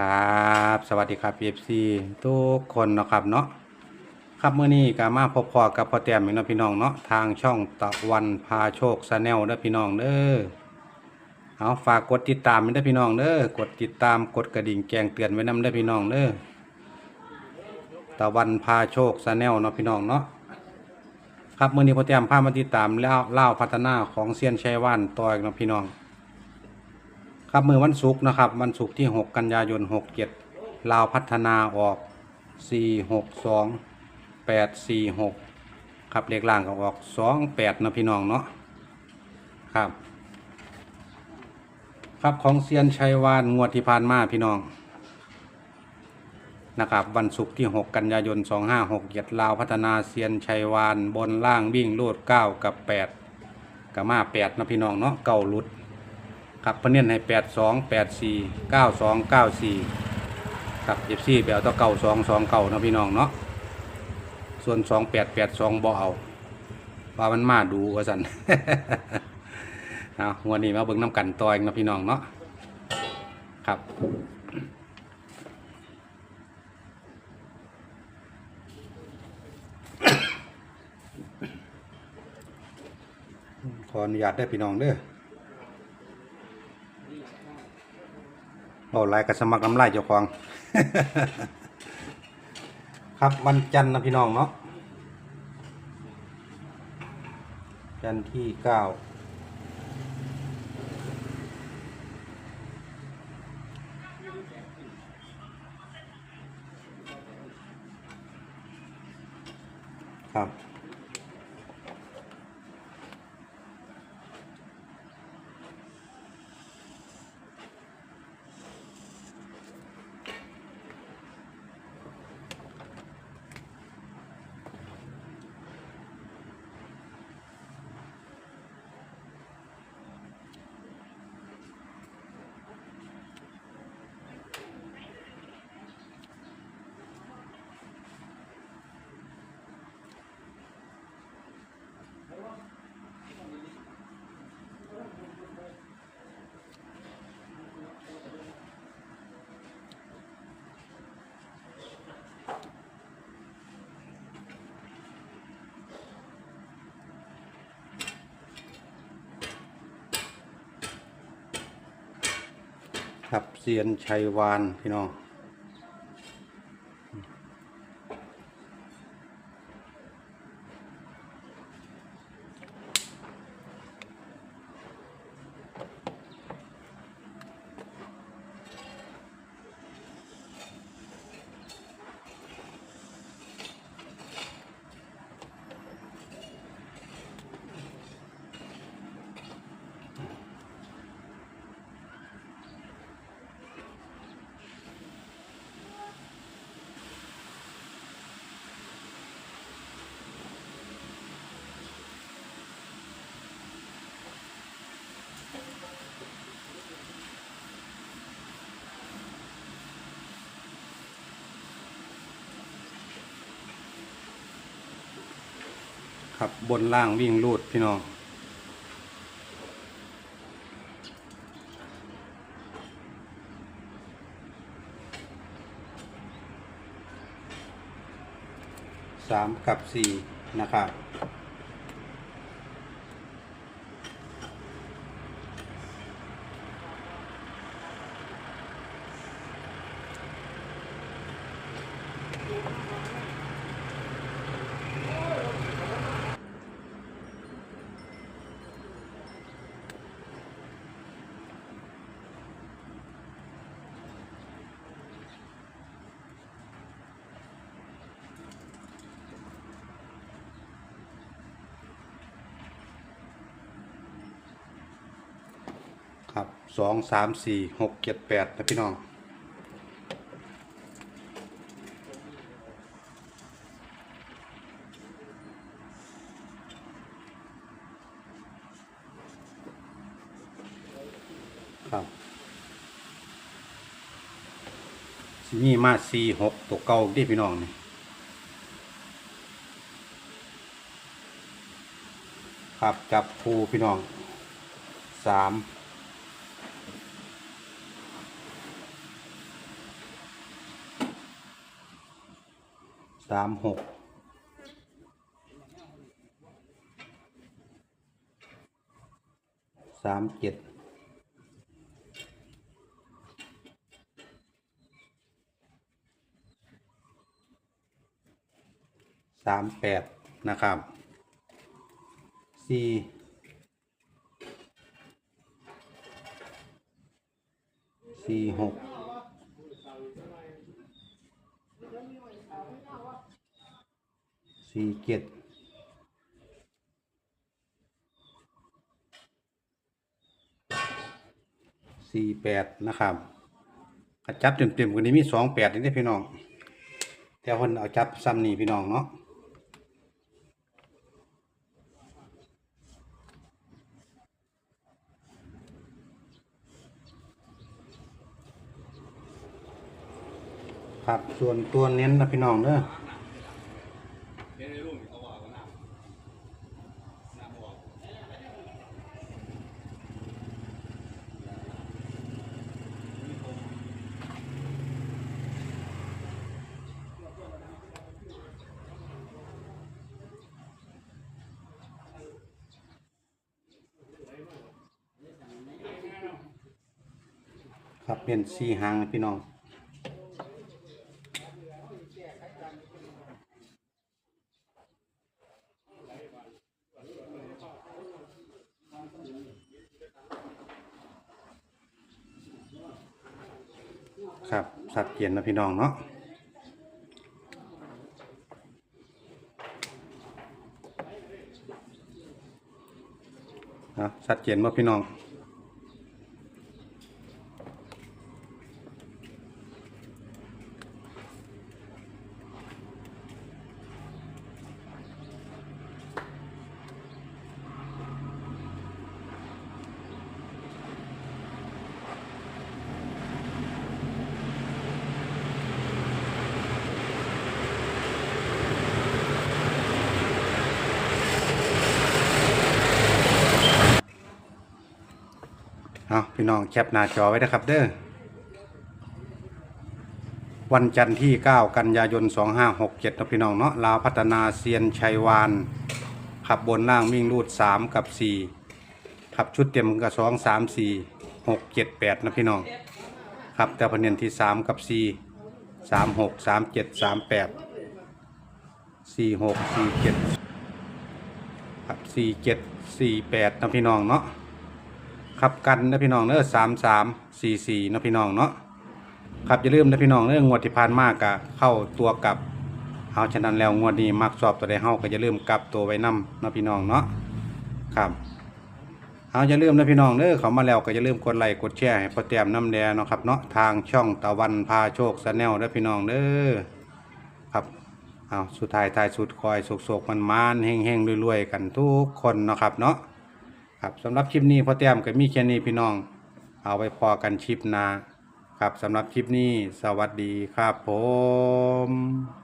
ครับ สวัสดีครับ PFC ทุกคนนะครับเนาะครับเมื่อนี้ก็มาพบพอกับพ่อแต้มอีกนะพี่น้องเนาะทางช่องตะวันพาโชคชาแนลเด้อพี่น้องเด้อเอาฝากกดติดตามไว้เด้อพี่น้องเด้อกดติดตามกดกระดิ่งแจ้งเตือนไว้นำเด้อพี่น้องเด้อตะวันพาโชคชาแนลเนาะพี่น้องเนาะครับเมื่อนี้พ่อแต้มพามาติดตามแล้วเล่าพัฒนาของเซียนชัยว่านต่ออีกเนาะพี่น้อง ครับมือวันศุกร์นะครับ วันศุกร์ที่ 6 กันยายน 67 ลาวพัฒนาออก 462 846 ครับเลขล่างก็ออก 28นะพี่น้องเนาะครับ ครับของเซียนชัยวานงวดที่ผ่านมาพี่น้องนะครับวันศุกร์ที่ 6 กันยายน 2567ลาวพัฒนาเซียนชัยวาน บนล่างวิ่งลูด9 กับ 8กับมา8นะพี่น้องเนาะเก่าลุด ครับเพเน้นให้แปดสองแปดสี่เก้าสองเก้าสี่ครับเอฟซีแบลตัวเก้าสองสองเก้านะพี่น้องเนาะส่วนสองแปดแปดสองบ่เอาว่ามันมาดูว่าสัน เอาวันนี้มาเบิ่งน้ำกันต่ออีกเนะพี่น้องเนาะครับขออนุญาตได้พี่น้องเด้อ โอ้ลายกระสมักน้ำลายเจ้าของ ครับวันจันทร์นะพี่น้องเนาะจันทร์ที่เก้า ครับเซียนชัยวานพี่น้อง ครับบนล่างวิ่งลูดพี่น้อง สามกับสี่นะครับค สองสามสี่หกเจ็ดแปดนะพี่น้องครับสิมีมาสี่หกตัวเก่าดิพี่น้องนี่ครับจับภูพี่น้องสามามหกสามเจ็ดสามแปดนะครับสี่สี่หก สี่เจ็ดสี่แปดนะครับจับเต็มๆกว่านี้มีสองแปดนี่พี่น้อง แต่คนเอาจับซ้ำนี่พี่น้องเนาะครับส่วนตัวเน้นนะพี่น้องเด้อ ครับเป็นสี่หางพี่น้องครับสัดเกียนนะพี่น้องเนาะนะสัดเกียนว่าพี่น้อง พี่น้องแคปหน้าจอไว้นะครับเด้อวันจันทร์ที่ 9 กันยายน 2567นะพี่น้องเนาะลาวพัฒนาเซียนชัยวาน ขับบนล่างวิ่งรูด 3 กับ 4 ขับชุดเต็มกับ 2 3 4 6 7 8 นะพี่น้องครับแต่พเนียนที่ 3 กับ 4 3 6 3 7 3 8 4 6 4 7 ครับ 4 7 4 8 นะพี่น้องเนาะ ครับกันนะพี่น้องเนอะสามสามสี่สี่นะพี่น้องเนาะครับอย่าลืมนะพี่น้องเนอะงวดที่ผ่านมากกะเข้าตัวกลับเอาฉะนั้นแล้วงวดนี้มักสอบตัวใดเฮาก็อย่าลืมกลับตัวไว้นำนะพี่น้องเนาะครับเอาอย่าลืมนะพี่น้องเนอะเขามาแล้วก็อย่าลืมกดไลค์กดแชร์ให้พอแต้มน้ำแดงเนาะครับเนาะทางช่องตะวันพาโชคชาแนลนะพี่น้องเด้อครับเอาสุดท้ายท้ายสุดคอยโศกๆมันมานเฮงๆรวยๆกันทุกคนเนาะครับเนาะ ครับสำหรับคลิปนี้พ่อแต้มก็มีแค่นี้พี่น้อง เอาไว้พอกันคลิปหน้าครับสำหรับคลิปนี้สวัสดีครับผม